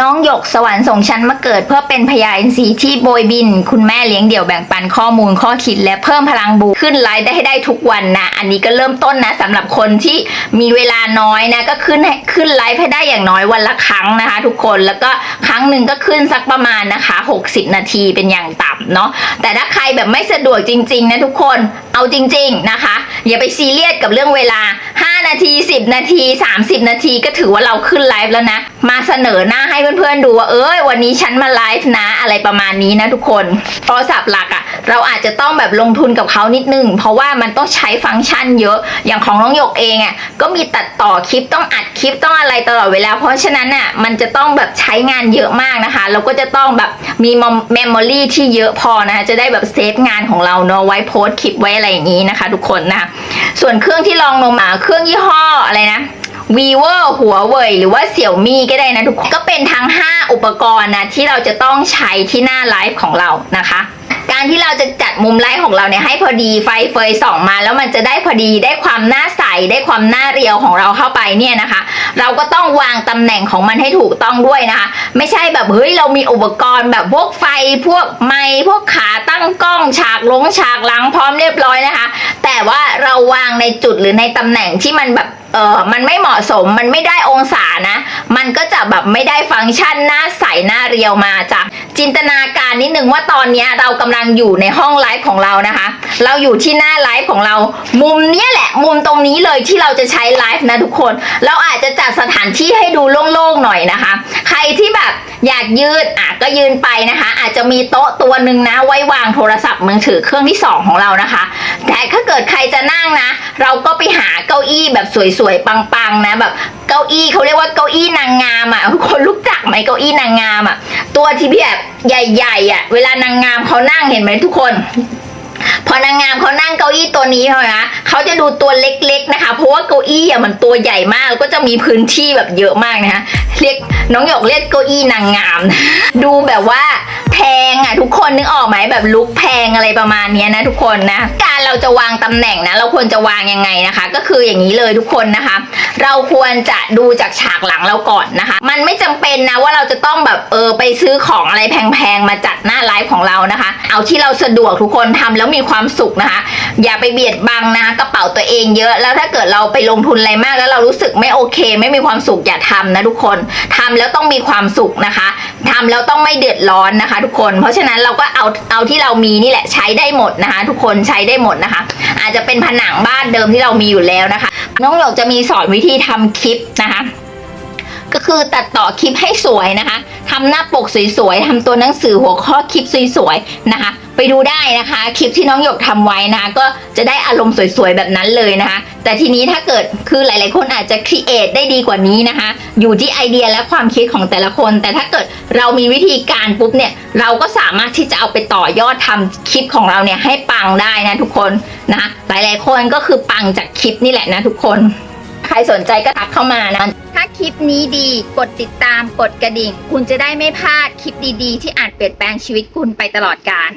น้องหยกสวรรค์ส่งฉันมาเกิดเพื่อเป็นพยาอินทรีย์ที่โบยบิน คุณแม่เลี้ยงเดี่ยวแบ่งปันข้อมูลข้อคิด และเพิ่มพลังบวกขึ้นไลฟ์ได้ให้ได้ทุกวันนะ อันนี้ก็เริ่มต้นนะสำหรับคนที่มีเวลาน้อยนะก็ขึ้นขึ้นไลฟ์ให้ได้อย่างน้อยวันละครั้งนะคะ ทุกคนแล้วก็ครั้งหนึ่งก็ขึ้นสักประมาณนะคะ 60 นาทีเป็นอย่างต่ำเนาะแต่ถ้าใครแบบไม่สะดวกจริง ๆ นะทุกคนเอาจริง ๆนะคะ อย่าไปซีเรียสกับเรื่องเวลา5 นาที 10 นาที 30 นาทีก็ถือว่าเราขึ้นไลฟ์แล้วนะ มาเสนอหน้าให้เพื่อนๆดูว่าเอ้ยวันนี้ฉันมาไลฟ์นะอะไรประมาณนี้นะทุกคนโทรศัพท์หลักอะ่ะ เราอาจจะต้องแบบลงทุนกับเขานิดนึง เพราะว่ามันต้องใช้ฟังก์ชันเยอะอย่างของน้องหยกเองอะ่ะก็มีตัดต่อคลิปต้องอัดคลิปต้องอะไรตลอดเวลา เพราะฉะนั้นอะมันจะต้องแบบใช้งานเยอะมากนะคะเราก็จะต้องแบบมีเมมโมรีที่เยอะพอนะคะจะได้แบบเซฟงานของเราเนาะไว้โพสคลิปไว้อะไรอย่างนี้นะคะ ทุกคนนะะส่วนเครื่องที่ลองลงมาเครื่องยี่ห้ออะไรนะ vivo หัวเว่ยหรือว่าเสี่ยวมี่ก็ได้นะทุกคนก็เป็นทั้ง 5 อุปกรณ์นะที่เราจะต้องใช้ที่หน้าไลฟ์ของเรานะคะ การที่เราจะจัดมุมไลฟ์ของเราเนี่ยให้พอดีไฟเฟยส่องมา แล้วมันจะได้พอดีได้ความหน้าใสได้ความหน้าเรียวของเราเข้าไปเนี่ยนะคะ เราก็ต้องวางตำแหน่งของมันให้ถูกต้องด้วยนะคะ ไม่ใช่แบบเฮ้ยเรามีอุปกรณ์แบบพวกไฟพวกไม้พวกขาตั้งกล้องฉากลงฉากหลังพร้อมเรียบร้อยนะคะ แต่ว่าเราวางในจุดหรือในตำแหน่งที่มันแบบเออมันไม่เหมาะสมมันไม่ได้องศานะ มันก็จะแบบไม่ได้ฟังก์ชันหน้าใสหน้าเรียวมาจากจินตนาการนิดนึงว่าตอนเนี้ยเรากำลังอยู่ในห้องไลฟ์ของเรานะคะ เราอยู่ที่หน้าไลฟ์ของเรา มุมเนี้ยแหละ มุมตรงนี้เลยที่เราจะใช้ไลฟ์นะทุกคน เราอาจจะจัดสถานที่ให้ดูโล่งๆหน่อยนะคะ ใครที่แบบ อยากยืดอะก็ยืนไปนะคะ อาจจะมีโต๊ะตัวหนึ่งนะ ไว้วางโทรศัพท์มือถือเครื่องที่สองของเรานะคะ แต่ถ้าเกิดใครจะนั่งนะ เราก็ไปหาเก้าอี้แบบสวยๆปังๆนะแบบเก้าอี้เขาเรียกว่าเก้าอี้นางงามอะคนรู้จักไหมเก้าอี้นางงามอะตัวที่แบบใหญ่ๆอะเวลานางงามเขานั่งเห็นไหมทุกคน พอนางงามเขานั่งเก้าอี้ตัวนี้เขานะเขาจะดูตัวเล็กๆนะคะ เพราะว่าเก้าอี้อะมันตัวใหญ่มากแล้วก็จะมีพื้นที่แบบเยอะมากนะคะเรียกน้องหยกเรียกเก้าอี้นางงาม ดูแบบว่า พงอะทุกคนนึกออกไหมแบบลุกแพงอะไรประมาณนี้นะทุกคนนะ การเราจะวางตำแหน่งนะ เราควรจะวางยังไงนะคะ ก็คืออย่างนี้เลยทุกคนนะคะ เราควรจะดูจากฉากหลังเราก่อนนะคะ มันไม่จำเป็นนะว่าเราจะต้องแบบเออไปซื้อของอะไรแพงๆมาจัดหน้าไลฟ์ของเรานะคะ เอาที่เราสะดวกทุกคนทำแล้วมีความสุขนะคะ อย่าไปเบียดบังนะคะกระเป๋าตัวเองเยอะแล้วถ้าเกิดเราไปลงทุนอะไรมากแล้วเรารู้สึกไม่โอเค ไม่มีความสุขอย่าทำนะทุกคนทำแล้วต้องมีความสุขนะคะทำแล้วต้องไม่เดือดร้อนนะคะทุกคน เพราะฉะนั้นเราก็เอาเอาที่เรามีนี่แหละใช้ได้หมดนะคะ ทุกคนใช้ได้หมดนะคะ อาจจะเป็นผนังบ้านเดิมที่เรามีอยู่แล้วนะคะ น้องหยกจะมีสอนวิธีทำคลิปนะคะก็คือตัดต่อคลิปให้สวยนะคะทำหน้าปกสวยๆทำตัวหนังสือหัวข้อคลิปสวยๆนะคะ ไปดูได้นะคะ คลิปที่น้องหยกทำไว้นะคะก็จะได้อารมณ์สวยๆแบบนั้นเลยนะคะ แต่ทีนี้ถ้าเกิดคือหลายๆ คนอาจจะครีเอทได้ดีกว่านี้นะคะ อยู่ที่ไอเดียและความคิดของแต่ละคน แต่ถ้าเกิดเรามีวิธีการปุ๊บเนี่ย เราก็สามารถที่จะเอาไปต่อยอดทำคลิปของเราเนี่ยให้ปังได้นะทุกคนนะหลายๆ คนก็คือปังจากคลิปนี่แหละนะทุกคน ใครสนใจก็ทักเข้ามานะถ้าคลิปนี้ดีกดติดตามกดกระดิ่ง คุณจะได้ไม่พลาดคลิปดีๆ ที่อาจเปลี่ยนแปลงชีวิตคุณไปตลอดกาล